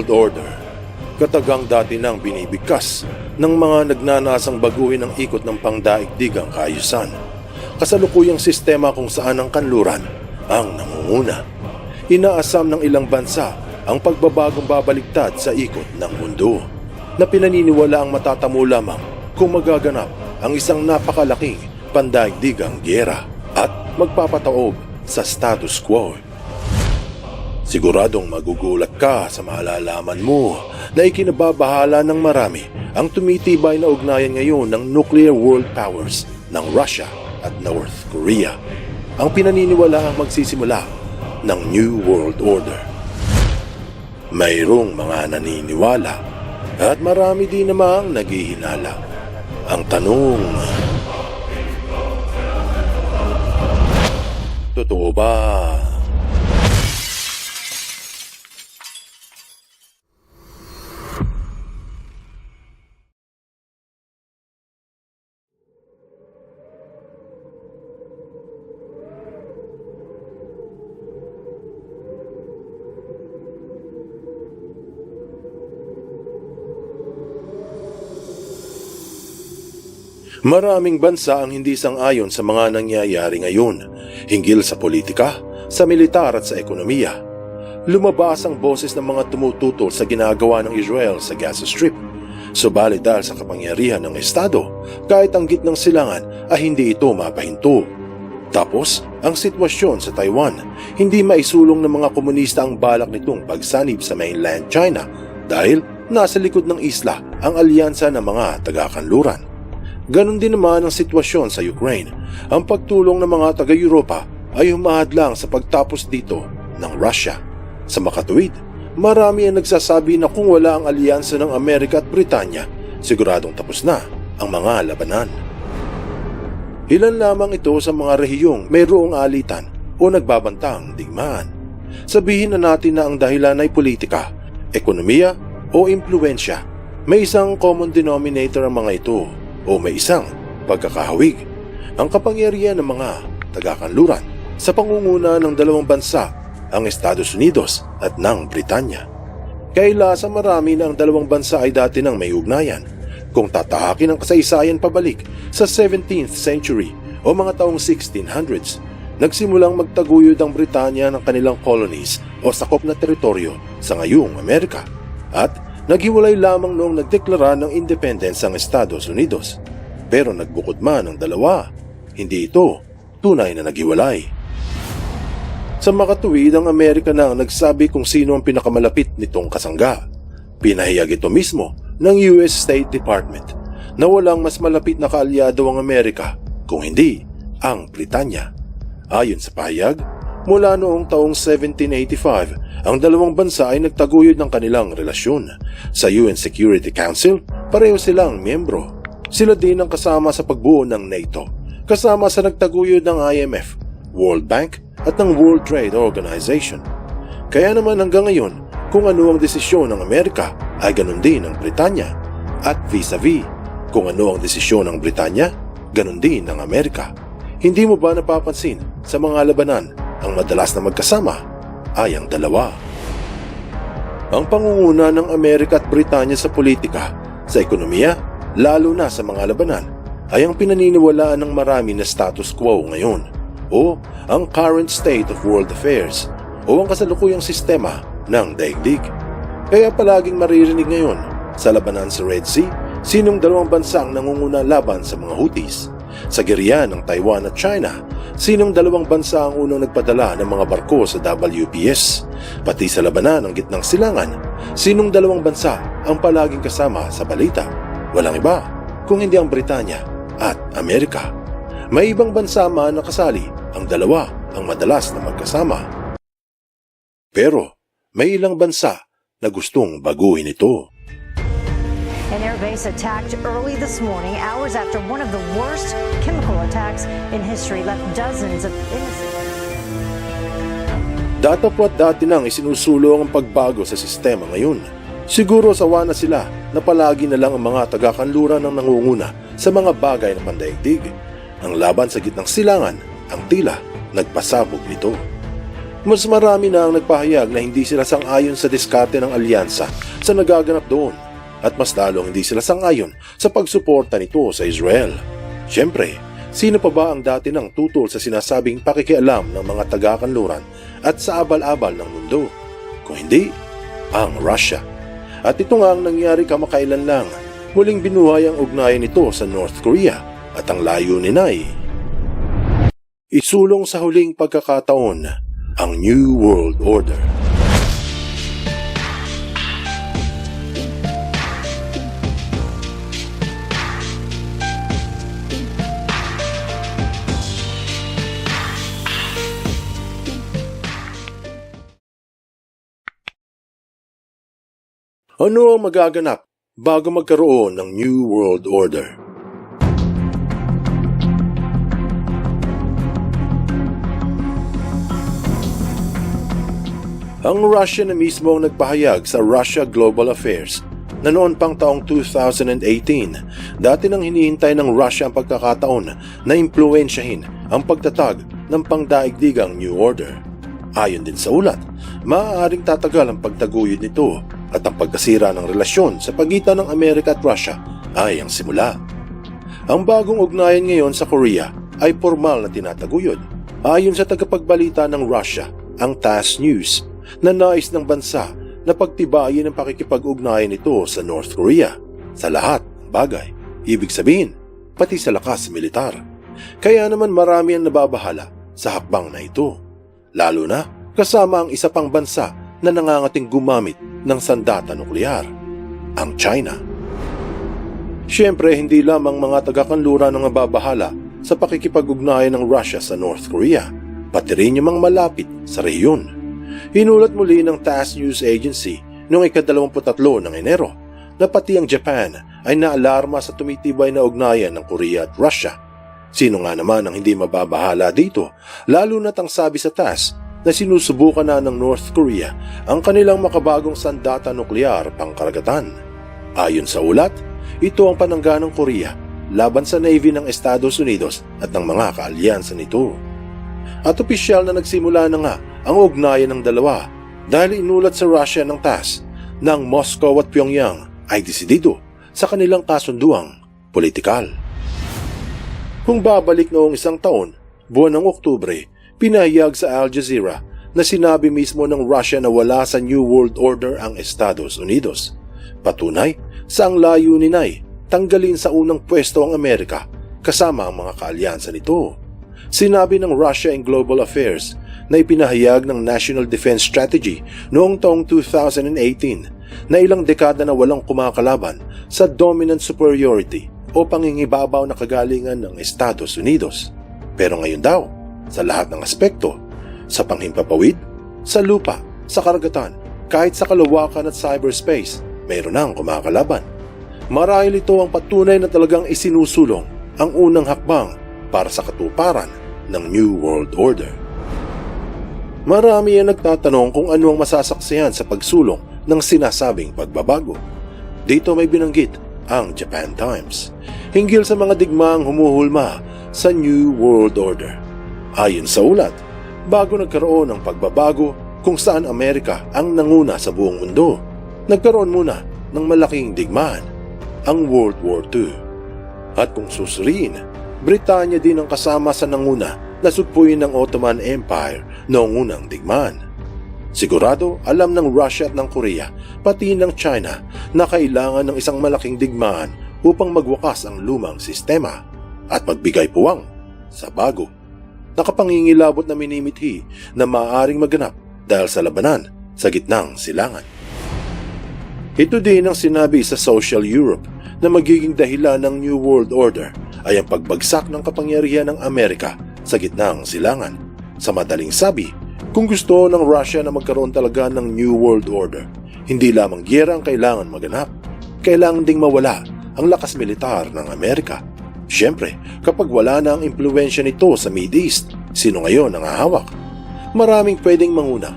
World Order. Katagang dati nang binibigkas ng mga nagnanasang baguhin ang ikot ng pangdaigdigang kaayusan. Kasalukuyang sistema kung saan ang kanluran ang nangunguna. Inaasam ng ilang bansa ang pagbabagong babaligtad sa ikot ng mundo na pinaniniwala ang matatamo lamang kung magaganap ang isang napakalaking pandaigdigang gyera at magpapataob sa status quo. Siguradong magugulat ka sa malalaman mo na ikinababahala ng marami ang tumitibay na ugnayan ngayon ng nuclear world powers ng Russia at North Korea. Ang pinaniniwala ang magsisimula ng New World Order. Mayroong mga naniniwala at marami din namang naghihinala. Ang tanong, totoo ba? Maraming bansa ang hindi sang-ayon sa mga nangyayari ngayon, hinggil sa politika, sa militar at sa ekonomiya. Lumabas ang boses ng mga tumututol sa ginagawa ng Israel sa Gaza Strip. Subalit dahil sa kapangyarihan ng Estado, kahit ang gitnang silangan ay hindi ito mapahinto. Tapos, ang sitwasyon sa Taiwan, hindi maisulong ng mga komunista ang balak nitong pagsanib sa mainland China dahil nasa likod ng isla ang alyansa ng mga taga-kanluran. Ganon din naman ang sitwasyon sa Ukraine. Ang pagtulong ng mga taga-Europa ay humahadlang sa pagtapos dito ng Russia. Sa makatuwid, marami ang nagsasabi na kung wala ang alyansa ng Amerika at Britanya, siguradong tapos na ang mga labanan. Ilan lamang ito sa mga rehiyong mayroong alitan o nagbabantang digmaan. Sabihin na natin na ang dahilan ay politika, ekonomiya o impluensya. May isang common denominator ang mga ito o may isang pagkakahawig. Ang kapangyarihan ng mga taga-kanluran sa pangunguna ng dalawang bansa, ang Estados Unidos at ng Britanya. Kaila sa marami na ang dalawang bansa ay dati nang may ugnayan. Kung tatahakin ang kasaysayan pabalik sa 17th century o mga taong 1600s, nagsimulang magtaguyod ang Britanya ng kanilang colonies o sakop na teritoryo sa ngayong Amerika at naghiwalay lamang noong nagdeklara ng independence ang Estados Unidos. Pero nagbukod man ang dalawa, hindi ito tunay na naghiwalay. Sa makatuwid, ang Amerika na ang nagsabi kung sino ang pinakamalapit nitong kasangga. Pinahayag ito mismo ng US State Department na walang mas malapit na kaalyado ang Amerika kung hindi ang Britanya. Ayon sa pahayag, mula noong taong 1785, ang dalawang bansa ay nagtaguyod ng kanilang relasyon. Sa UN Security Council, pareho silang miyembro. Sila din ang kasama sa pagbuo ng NATO, kasama sa nagtaguyod ng IMF, World Bank at ng World Trade Organization. Kaya naman hanggang ngayon, kung ano ang desisyon ng Amerika ay ganun din ng Britanya at vis-a-vis. Kung ano ang desisyon ng Britanya, ganun din ng Amerika. Hindi mo ba napapansin sa mga labanan ang madalas na magkasama ay ang dalawa? Ang pangunguna ng Amerika at Britanya sa politika, sa ekonomiya, lalo na sa mga labanan, ay ang pinaniniwalaan ng marami na status quo ngayon o ang current state of world affairs o ang kasalukuyang sistema ng daigdig. Kaya palaging maririnig ngayon sa labanan sa Red Sea, sinong dalawang bansang nangunguna laban sa mga Houthis. Sa geriya ng Taiwan at China, sinong dalawang bansa ang unang nagpadala ng mga barko sa WPS. Pati sa labanan ng gitnang silangan, sinong dalawang bansa ang palaging kasama sa balita. Walang iba, kung hindi ang Britanya at Amerika. May ibang bansa man na kasali, ang dalawa ang madalas na magkasama. Pero may ilang bansa na gustong baguhin ito. An airbase attacked early this morning, hours after one of the worst chemical attacks in history left dozens of innocent. Datapwat dati nang isinusulong ang pagbago sa sistema ngayon. Siguro sawa na sila na palagi na lang ang mga taga-kanluran ang nangunguna sa mga bagay na pandaigdig. Ang laban sa gitnang silangan, ang tila, nagpasabog nito. Mas marami na ang nagpahayag na hindi sila sang-ayon sa diskarte ng alyansa sa nagaganap doon at mas lalong hindi sila sang-ayon sa pagsuporta nito sa Israel. Siyempre, sino pa ba ang dati ng tutol sa sinasabing pakikialam ng mga taga-kanluran at sa abal-abal ng mundo? Kung hindi, ang Russia. At ito nga ang nangyari kamakailan lang. Muling binuhay ang ugnayan nito sa North Korea at ang layunin ay isulong sa huling pagkakataon ang New World Order. Ano ang magaganap bago magkaroon ng New World Order? Ang Russia na mismo ang nagpahayag sa Russia Global Affairs na noon pang taong 2018, dati nang hinihintay ng Russia ang pagkakataon na impluensyahin ang pagtatag ng pangdaigdigang New Order. Ayon din sa ulat, maaaring tatagal ang pagtaguyod nito at ang pagkasira ng relasyon sa pagitan ng Amerika at Russia ay ang simula. Ang bagong ugnayan ngayon sa Korea ay formal na tinataguyod. Ayon sa tagapagbalita ng Russia, ang TASS News, na nais ng bansa na pagtibayin ang pakikipag-ugnayan nito sa North Korea sa lahat ng bagay. Ibig sabihin, pati sa lakas militar. Kaya naman marami ang nababahala sa hakbang na ito. Lalo na kasama ang isa pang bansa na nangangating gumamit ng sandata nuklear, ang China. Siyempre, hindi lamang mga taga-kanluran ang nababahala sa pakikipag-ugnayan ng Russia sa North Korea, pati rin yung mga malapit sa rehiyon. Hinulat muli ng TASS News Agency noong ikadalawamput-tatlo ng Enero na pati ang Japan ay naalarma sa tumitibay na ugnayan ng Korea at Russia. Sino nga naman ang hindi mababahala dito, lalo na't ang sabi sa TASS na sinusubukan na ng North Korea ang kanilang makabagong sandata nuklear pangkaragatan. Ayon sa ulat, ito ang panangga ng Korea laban sa Navy ng Estados Unidos at ng mga kaalyansa nito. At opisyal na nagsimula na nga ang ugnayan ng dalawa dahil inulat sa Russia ng TASS ng Moscow at Pyongyang ay desidido sa kanilang kasunduang politikal. Kung babalik noong isang taon, buwan ng Oktubre, pinahayag sa Al Jazeera na sinabi mismo ng Russia na wala sa New World Order ang Estados Unidos. Patunay sa ang layunin ay tanggalin sa unang pwesto ang Amerika kasama ang mga kaalyansa nito. Sinabi ng Russia in Global Affairs na ipinahayag ng National Defense Strategy noong taong 2018 na ilang dekada na walang kumakalaban sa dominant superiority o pangingibabaw na kagalingan ng Estados Unidos. Pero ngayon daw, sa lahat ng aspekto, sa panghimpapawid, sa lupa, sa karagatan, kahit sa kalawakan at cyberspace, mayroon nang kumakalaban. Marahil ito ang patunay na talagang isinusulong ang unang hakbang para sa katuparan ng New World Order. Marami ang nagtatanong kung ano ang masasaksihan sa pagsulong ng sinasabing pagbabago. Dito may binanggit ang Japan Times hinggil sa mga digmaang humuhulma sa New World Order. Ayon sa ulat, bago nagkaroon ng pagbabago kung saan Amerika ang nanguna sa buong mundo, nagkaroon muna ng malaking digmaan, ang World War II. At kung susuriin, Britanya din ang kasama sa nanguna na sugpuin ng Ottoman Empire noong unang digmaan. Sigurado alam ng Russia at ng Korea, pati ng China, na kailangan ng isang malaking digmaan upang magwakas ang lumang sistema at magbigay puwang sa bago. Nakapangingilabot na minimithi na maaaring maganap dahil sa labanan sa gitnang silangan. Ito din ang sinabi sa Social Europe na magiging dahilan ng New World Order ay ang pagbagsak ng kapangyarihan ng Amerika sa gitnang silangan. Sa madaling sabi, kung gusto ng Russia na magkaroon talaga ng New World Order, hindi lamang giyera ang kailangan maganap. Kailangan ding mawala ang lakas militar ng Amerika. Siyempre, kapag wala na ang impluensya nito sa Mideast, sino ngayon ang hahawak? Maraming pwedeng manguna,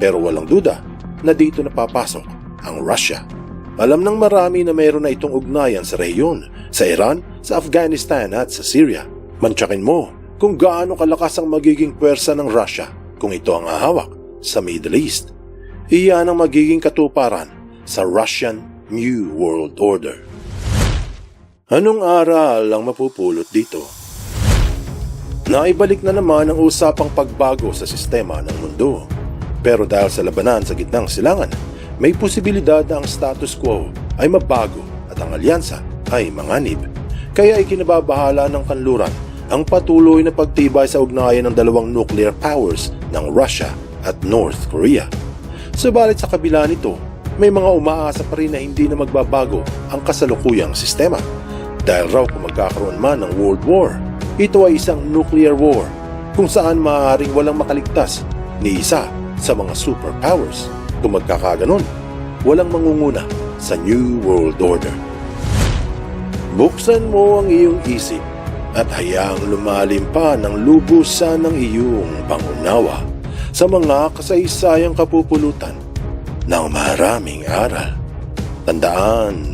pero walang duda na dito napapasok ang Russia. Alam ng marami na mayroon na itong ugnayan sa rehiyon, sa Iran, sa Afghanistan at sa Syria. Mantsakin mo kung gaano kalakas ang magiging pwersa ng Russia kung ito ang ahawak sa Middle East. Iyan ang magiging katuparan sa Russian New World Order. Anong aral ang mapupulot dito? Naibalik na naman ang usapang pagbago sa sistema ng mundo. Pero dahil sa labanan sa gitnang silangan, may posibilidad na ang status quo ay mabago at ang alyansa ay manganib. Kaya ikinababahala ng kanluran ang patuloy na pagtibay sa ugnayan ng dalawang nuclear powers ng Russia at North Korea. Subalit sa kabila nito, may mga umaasa pa rin na hindi na magbabago ang kasalukuyang sistema. Dahil raw kung magkakaroon man ng World War, ito ay isang nuclear war kung saan maaaring walang makaligtas ni isa sa mga superpowers. Kung magkakaganon, walang mangunguna sa New World Order. Buksan mo ang iyong isip at hayaang lumalim pa ng lubusan ng iyong pangunawa sa mga kasaysayang kapupulutan ng maraming aral. Tandaan,